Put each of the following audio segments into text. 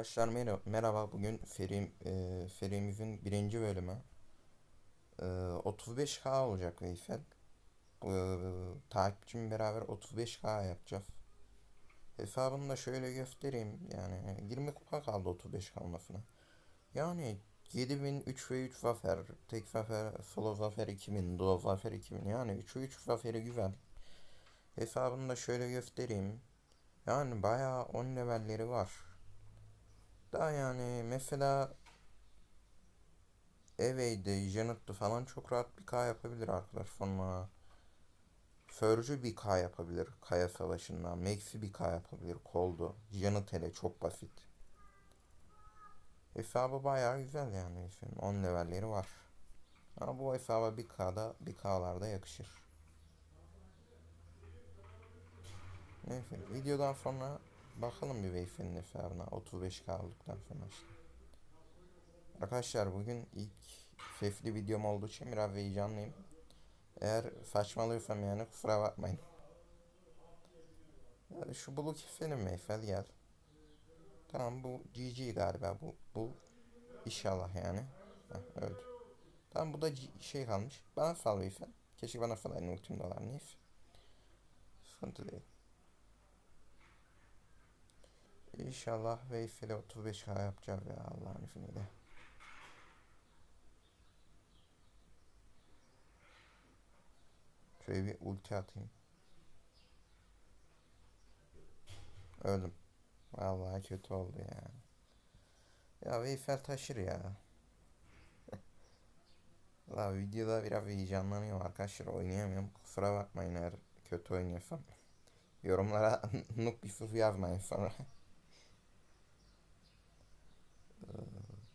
Arkadaşlar merhaba. Bugün Ferim, e, birinci bölümü. E, 35K olacak Veysel. E, takipçimle beraber 35K yapacağız. Hesabını da şöyle göstereyim. Yani 20 kupa kaldı 35 kalmasına. Yani 7000 3 ve 3 zafer. Tek zafer, solo zafer 2000, duo zafer 2000. Yani 3 ve 3 zaferi güzel. Hesabını da şöyle göstereyim. Yani bayağı 10 levelleri var. Daha yani mesela Evey'de, Janet'te falan çok rahat bir K yapabilir arkadaş sonra. Surge'ü bir K yapabilir Kaya Savaşı'ndan. Max'i bir K yapabilir Cold'u. Janet hele çok basit. Hesabı bayağı güzel yani. Şimdi 10 levelleri var. Ama bu hesaba bir K'da bir K'larda yakışır. Neyse videodan sonra bakalım bir Veyfel'in hesabına 35 kaldıktan sonra işte. Arkadaşlar bugün ilk sesli videom olduğu için biraz heyecanlıyım. Eğer saçmalıyorsam yani kusura bakmayın. Ya Şu bulu keselim Veyfel gel. Tamam bu GG galiba bu bu inşallah yani. Heh, öldü. Tamam bu da şey kalmış. Bana sal Veyfel. Keşke bana salaydın ultim dolar neyse. Sıkıntı değil. İnşallah Veysel'e 35K yapacağız ya Allah'ın izniyle. Şöyle bir ulti atayım. Öldüm. Vallahi kötü oldu ya. Ya Veysel taşır ya. La videoda biraz heyecanlanıyorum arkadaşlar oynayamıyorum. Kusura bakmayın eğer kötü oynuyorsam. Yorumlara nuk bir sus yazmayın sonra.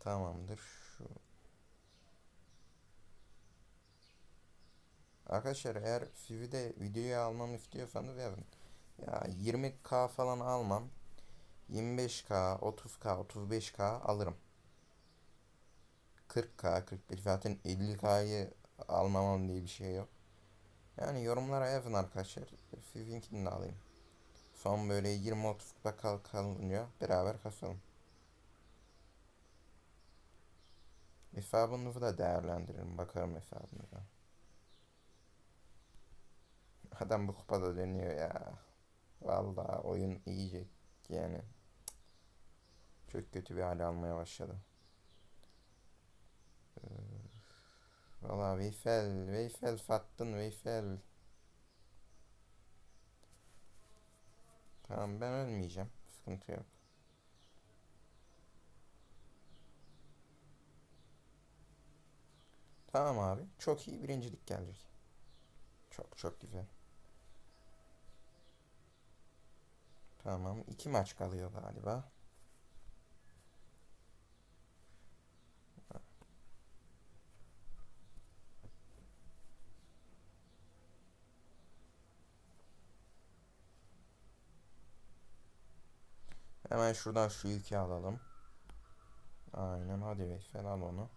Tamamdır. Şu. Arkadaşlar eğer sizi de videoya almamı istiyorsanız yazın. Ya 20k falan almam. 25k, 30k, 35k alırım. 40k, 45 zaten 50k'yı almamam diye bir şey yok. Yani yorumlara yazın arkadaşlar. Sizinkini de alayım. Son böyle 20-30 kupa kal kalınca beraber kasalım. Hesabınızı da değerlendiririm. Bakarım hesabınıza. Adam bu kupada dönüyor ya. Vallahi oyun iyice yani çok kötü bir hale almaya başladı. Ee, Vallahi Veysel, Veysel sattın Veysel. Tamam ben ölmeyeceğim. Sıkıntı yok. Tamam abi. Çok iyi birincilik gelecek. Çok çok güzel. Tamam. iki maç kalıyor galiba. Hemen şuradan şu yükü alalım. Aynen hadi Veysel al onu.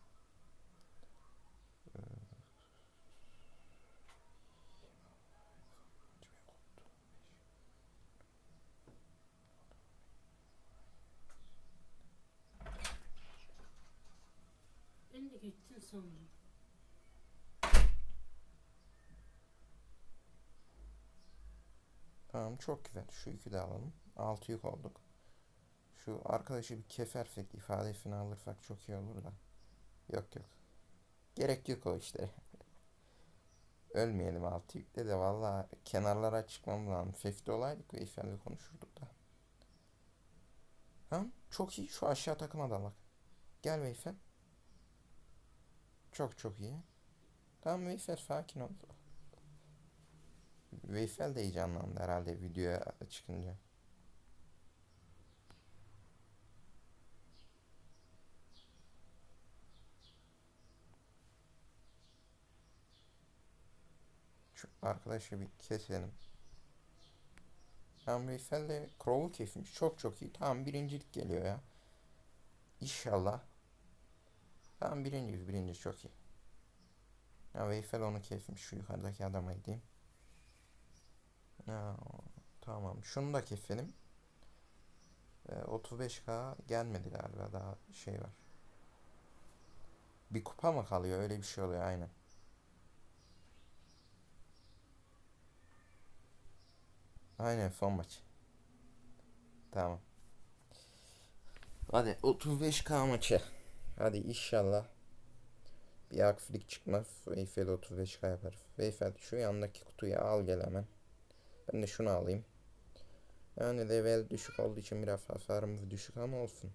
Gittin sonra. Tamam çok güzel. Şu yükü de alalım. 6 yük olduk. Şu arkadaşı bir kesersek ifadesini alırsak çok iyi olur da. Yok yok. Gerek yok o işte. Ölmeyelim 6 yükte de valla kenarlara çıkmam lazım. Fefte olaydık ve ifade konuşurduk da. Tamam çok iyi. Şu aşağı takıma da bak. Gel Veysel. Çok çok iyi. Tamam Veysel sakin ol. Veysel de heyecanlandı herhalde videoya çıkınca. Şu arkadaşı bir keselim. Tamam Veysel de Crow'u kesmiş. Çok çok iyi. Tamam birincilik geliyor ya. İnşallah. Tamam birinciyiz. Birinci çok iyi. Ya Veysel onu kesmiş. Şu yukarıdaki adama gideyim. Ya, tamam. Şunu da keselim. Ve 35k gelmedi galiba daha şey var. Bir kupa mı kalıyor? Öyle bir şey oluyor aynen. Aynen son maç. Tamam. Hadi 35k maçı. Hadi inşallah bir aksilik çıkmaz. Eyfel 35k yapar. Eyfel şu yandaki kutuyu al gel hemen. Ben de şunu alayım. Yani level düşük olduğu için biraz hasarımız düşük ama olsun.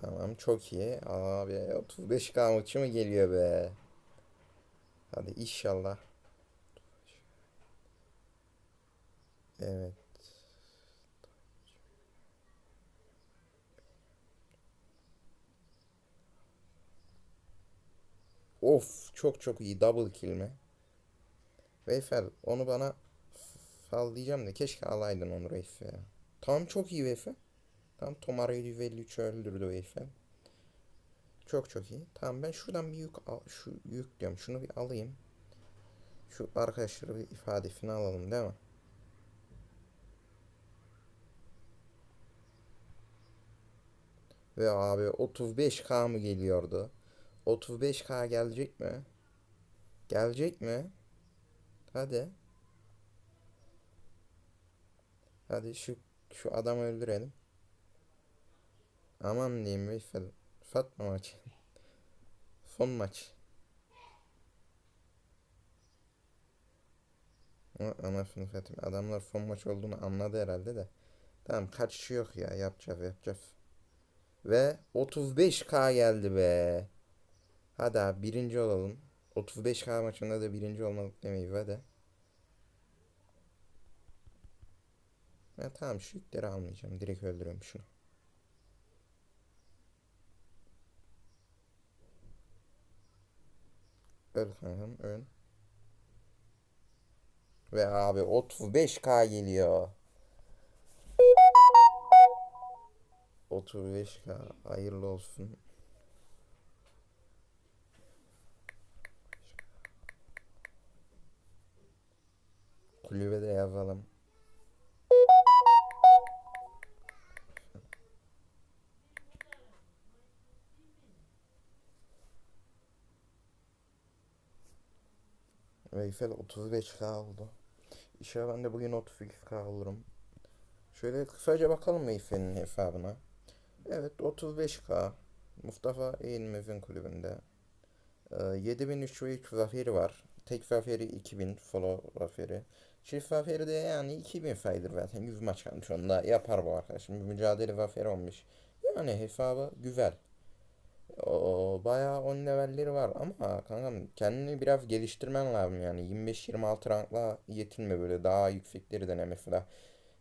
Tamam çok iyi. Abi 35k maçı mı geliyor be? Hadi inşallah. Evet. Of çok çok iyi double kill mi? Veyfel onu bana sal diyeceğim de keşke alaydın onu Reif ya. Tamam çok iyi Veyfel. Tamam Tomar 753 öldürdü Veyfel. Çok çok iyi. Tamam ben şuradan bir yük al, şu yük diyorum. Şunu bir alayım. Şu arkadaşları bir ifadesini alalım değil mi? Ve abi 35k mı geliyordu? 35k gelecek mi? Gelecek mi? Hadi. Hadi şu şu adamı öldürelim. Aman diyeyim Veysel. Fatma maç. Son maç. Anasını satayım. Adamlar son maç olduğunu anladı herhalde de. Tamam kaçışı yok ya. Yapacağız yapacağız. Ve 35k geldi be. Hadi abi birinci olalım. 35k maçında da birinci olmadık demeyiz hadi. Ya tamam şu yükleri almayacağım. Direkt öldürüyorum şunu. Öl kankam öl. Ve abi 35k geliyor. 35k hayırlı olsun. Kulübe de yazalım. Veysel 35k oldu. İnşallah ben de bugün 32k olurum. Şöyle kısaca bakalım Veysel'in hesabına. Evet 35k. Mustafa Eğilmez'in kulübünde. Ee, 7003 ve 3 zaferi var. Tek zaferi 2000 follow zaferi. Çift zaferi de yani 2000 sayılır zaten. 100 maç kalmış onda yapar bu arkadaş. Bir mücadele zaferi olmuş. Yani hesabı güzel. O, bayağı 10 levelleri var ama kankam kendini biraz geliştirmen lazım yani 25-26 rankla yetinme böyle daha yüksekleri dene mesela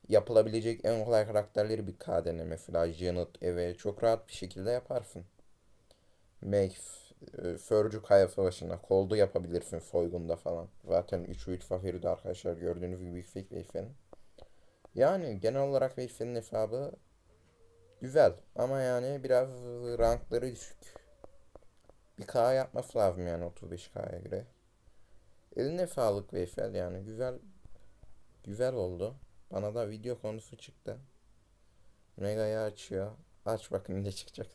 yapılabilecek en kolay karakterleri bir K dene mesela Janet, Eve çok rahat bir şekilde yaparsın. Max, e, Sörcü Kaya Savaşı'nda koldu yapabilirsin soygunda falan. Zaten 3 3 favori de arkadaşlar gördüğünüz gibi yüksek Veyfel'in. Yani genel olarak Veyfel'in hesabı Güzel ama yani biraz rankları düşük. Bir K yapması lazım yani 35K'ya göre. Eline sağlık Veysel yani güzel güzel oldu. Bana da video konusu çıktı. Mega'yı açıyor. Aç bakın ne çıkacak.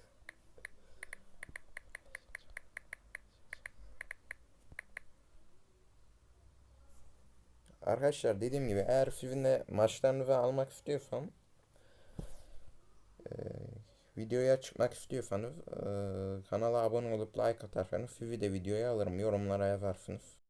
Arkadaşlar dediğim gibi eğer sizin de maçlarınızı almak istiyorsam videoya çıkmak istiyorsanız e, kanala abone olup like atarsanız sizi de videoya alırım. Yorumlara yazarsınız.